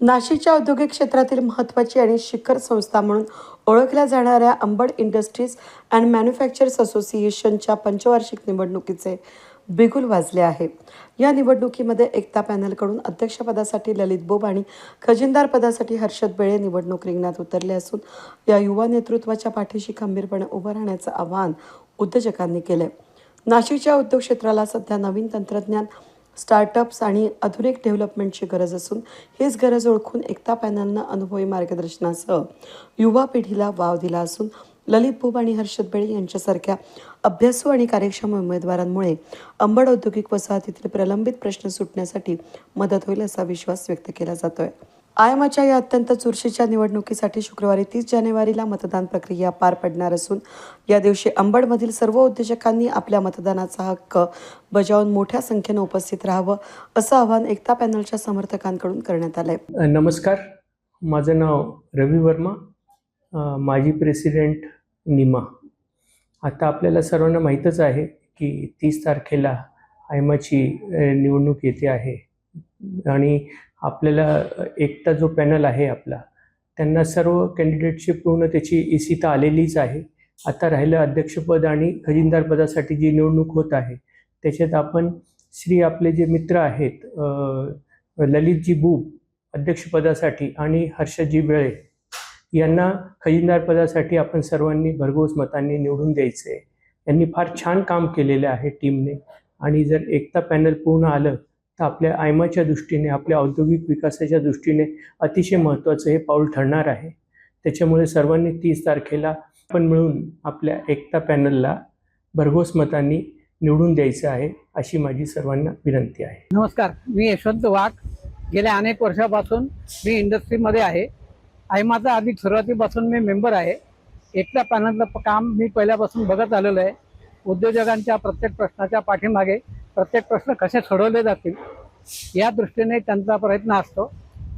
नाशिकच्या औद्योगिक क्षेत्रातील महत्त्वाची आणि शिखर संस्था म्हणून ओळखल्या जाणाऱ्या अंबड इंडस्ट्रीज अँड मॅन्युफॅक्चर्स असोसिएशनच्या पंचवार्षिक निवडणुकीचे बिगुल वाजले आहे. या निवडणुकीमध्ये एकता पॅनलकडून अध्यक्षपदासाठी ललित बोब आणि खजिनदार पदासाठी हर्षद बेळे निवडणूक रिंगणात उतरले असून या युवा नेतृत्वाच्या पाठीशी खंबीरपणे उभं राहण्याचं आवाहन उद्योजकांनी केलं नाशिकच्या उद्योग क्षेत्राला सध्या नवीन तंत्रज्ञान स्टार्टअप्स आणि आधुनिक डेव्हलपमेंटची गरज असून हीच गरज ओळखून एकता पॅनलनं अनुभवी मार्गदर्शनासह युवा पिढीला वाव दिला असून ललित बुब आणि हर्षद बेळे यांच्यासारख्या अभ्यासू आणि कार्यक्षम उमेदवारांमुळे अंबड औद्योगिक वसाहतीतील प्रलंबित प्रश्न सुटण्यासाठी मदत होईल असा विश्वास व्यक्त केला जातोय. आयमाच्या या अत्यंत चुरशीच्या निवडणुकीसाठी शुक्रवारी तीस जानेवारीला मतदान प्रक्रिया पार पडणार असून या दिवशी अंबडमधील सर्व उद्योजकांनी आपल्या मतदानाचा हक्क बजावून मोठ्या संख्येनं उपस्थित राहावं असं आवाहन एकता पॅनलच्या समर्थकांकडून करण्यात आलंय. नमस्कार. माझं नाव रवी वर्मा. माजी प्रेसिडेंट निमा. आता आपल्याला सर्वांना माहीतच आहे की तीस तारखेला आयमाची निवडणूक येते आहे. आणि आपल्याला एकटा जो पॅनल आहे आपला त्यांना सर्व कॅन्डिडेटची पूर्ण त्याची इसिता आलेलीच आहे. आता राहिलं अध्यक्षपद आणि खजिनदारपदासाठी जी निवडणूक होत आहे त्याच्यात आपण श्री आपले जे मित्र आहेत ललितजी बूब अध्यक्षपदासाठी आणि हर्षजी बेळे यांना खजिनदारपदासाठी आपण सर्वांनी भरघोस मतांनी निवडून द्यायचे आहे यांनी फार छान काम केलेलं आहे टीमने आणि जर एकता पॅनल पूर्ण आलं तर आपल्या आयमाच्या दृष्टीने आपल्या औद्योगिक विकासाच्या दृष्टीने अतिशय महत्त्वाचं हे पाऊल ठरणार आहे. त्याच्यामुळे सर्वांनी तीस तारखेला आपण मिळून आपल्या एकता पॅनलला भरघोस मतांनी निवडून द्यायचं आहे अशी माझी सर्वांना विनंती आहे. नमस्कार. मी यशवंत वाघ. गेल्या अनेक वर्षापासून मी इंडस्ट्रीमध्ये आहे. आयमाचा आधी सुरुवातीपासून मी मेंबर आहे. एकता पॅनलचं काम मी पहिल्यापासून बघत आलेलो आहे. उद्योजकांच्या प्रत्येक प्रश्नाच्या पाठीमागे प्रत्येक प्रश्न कसे सोडवले जातील या दृष्टीने त्यांचा प्रयत्न असतो.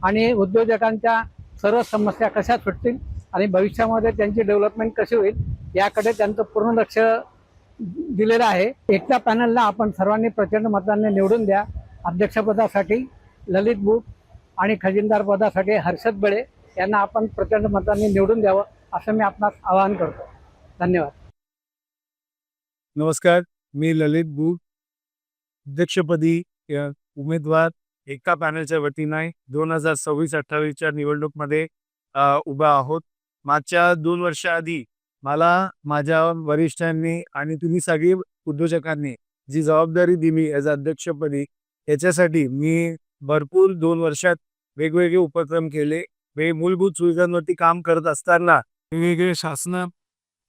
आणि उद्योजकांच्या सर्व समस्या कशा सुटतील आणि भविष्यामध्ये त्यांची डेव्हलपमेंट कशी होईल याकडे त्यांचं पूर्ण लक्ष दिलेलं आहे. एकता पॅनलला आपण सर्वांनी प्रचंड मतांनी निवडून द्या. अध्यक्षपदासाठी ललित बुक आणि खजिनदार पदासाठी हर्षद बळे यांना आपण प्रचंड मतांनी निवडून द्यावं असं मी आपणास आवाहन करतो. धन्यवाद. नमस्कार मी ललित बुक अध्यक्षपदी उमेदवार एका पॅनलच्या वतीने दोन हजार सव्वीस अठ्ठावीसच्या निवडणूकमध्ये उभा आहोत. मागच्या दोन वर्षाआधी मला माझ्या वरिष्ठांनी आणि तुम्ही सगळी उद्योजकांनी जी जबाबदारी दिली एज अध्यक्षपदी याच्यासाठी मी भरपूर दोन वर्षात वेगवेगळे उपक्रम केले. वे मूलभूत सुविधांवरती काम करत असताना वेगवेगळे शासन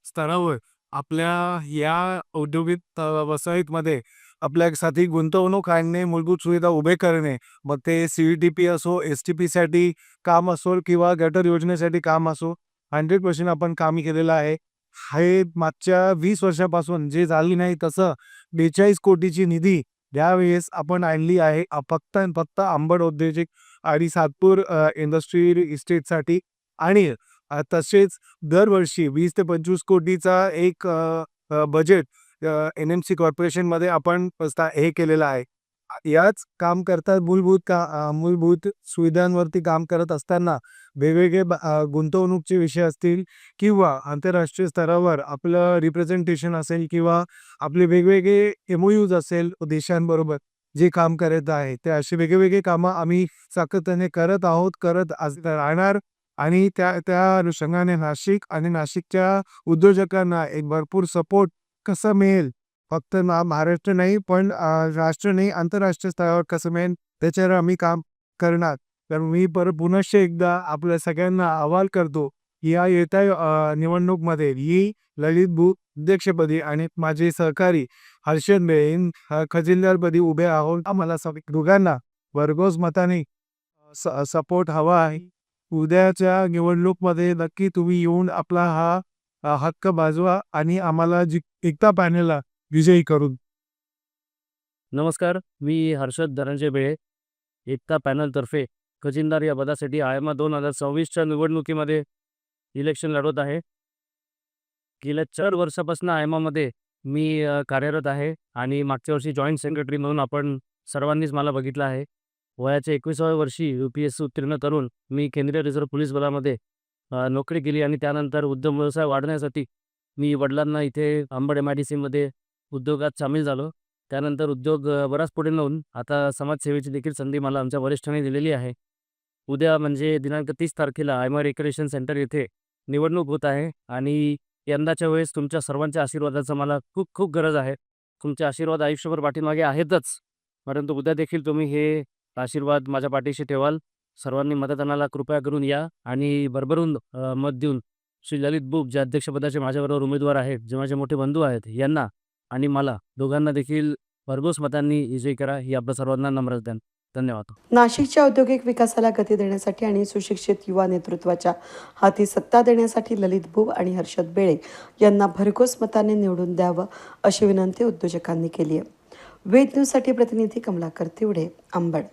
स्तरावर आपल्या या औद्योगिक वसाहतीमध्ये आपल्यासाठी गुंतवणूक आणणे मूलभूत सुविधा उभे करणे मग ते सी टी पी असो एस टी पीसाठी काम असो किंवा गटर योजनेसाठी काम असो हंड्रेड पर्सेंट आपण काम केलेलं आहे. हे मागच्या वीस वर्षापासून जे झाली नाही तसं बेचाळीस कोटीची निधी यावेळेस आपण आणली आहे. फक्त आणि फक्त आंबड औद्योगिक आणि सातपूर इंडस्ट्री इंडस्ट्रियल इस्टेटसाठी. आणि तसेच दरवर्षी वीस ते पंचवीस कोटीचा एक बजेट एन एम सी कॉर्पोरेशनमध्ये आपण हे केलेलं आहे. याच काम करता मूलभूत का मूलभूत सुविधांवरती काम करत असताना वेगवेगळे गुंतवणूकचे विषय असतील किंवा आंतरराष्ट्रीय स्तरावर आपलं रिप्रेझेंटेशन असेल किंवा आपले वेगवेगळे एमओयूज असेल देशांबरोबर जे काम करत आहे ते असे वेगवेगळे कामं आम्ही सातत्याने करत आहोत करत आज राहणार आणि त्या त्या अनुषंगाने नाशिक आणि नाशिकच्या उद्योजकांना एक भरपूर सपोर्ट कसं मिळेल? फक्त ना महाराष्ट्र नाही पण राष्ट्र नाही आंतरराष्ट्रीय स्तरावर कसं मिळेल? त्याच्यावर आम्ही काम करणार. तर मी परत पुनश्च एकदा आपल्या सगळ्यांना अहवाल करतो की या येत्या अ, निवडणूकमध्ये ही ललित भू अध्यक्षपदी आणि माझे सहकारी हर्षद बेन खजिनदारपदी उभे आहोत आम्हाला दोघांना भरघोस मताने सपोर्ट हवा आहे. उद्याच्या निवडणूकमध्ये नक्की तुम्ही येऊन आपला हा हक्क बाजवा आणि आम्हाला जी एकता पॅनलला विजयी करून. नमस्कार मी हर्षद धनंजय बेळे एकता पॅनलतर्फे खजिनदार या पदासाठी आयमा दोन हजार सव्वीसच्या निवडणुकीमध्ये इलेक्शन लढवत आहे. गेल्या चार वर्षापासून आयमामध्ये मी कार्यरत आहे आणि मागच्या वर्षी जॉईंट सेक्रेटरी म्हणून आपण सर्वांनीच मला बघितलं आहे. वयाच्या एकविसाव्या वर्षी यू पी एस सी उत्तीर्ण करून मी केंद्रीय रिझर्व्ह पोलीस बलामध्ये नोकरी केली आणि त्यानंतर उद्योग व्यवसाय वाढण्यासाठी मी वडिलांना इथे अंबड एम आय डी सीमध्ये उद्योगात सामील झालो. त्यानंतर उद्योग बराच पुढे नेऊन आता समाजसेवेची देखील संधी मला आमच्या वरिष्ठांनी दिलेली आहे. उद्या म्हणजे दिनांक तीस तारखेला आयमा रिक्रिएशन सेंटर येथे निवडणूक होत आहे आणि यंदाच्या वेळेस तुमच्या सर्वांच्या आशीर्वादाचं मला खूप खूप गरज आहे. तुमचे आशीर्वाद आयुष्यभर पाठीमागे आहेतच. परंतु उद्या देखील तुम्ही हे आशीर्वाद माझ्या पाठीशी ठेवाल. सर्वांनी मतदानाला कृपया करून या आणि भरभरून मत देऊन श्री ललित बुब जे अध्यक्षपदाचे माझ्याबरोबर उमेदवार आहेत जे माझे मोठे बंधू आहेत यांना आणि मला दोघांना देखील भरघोस मतांनी विजयी करा ही आपल्या सर्वांना नम्र विनंती. धन्यवाद नाशिकच्या औद्योगिक विकासाला गती देण्यासाठी आणि सुशिक्षित युवा नेतृत्वाच्या हाती सत्ता देण्यासाठी ललित बुब आणि हर्षद बेळे यांना भरघोस मताने निवडून द्यावं अशी विनंती उद्योजकांनी केली आहे वेद न्यूजसाठी प्रतिनिधी कमलाकर तिवडे अंबड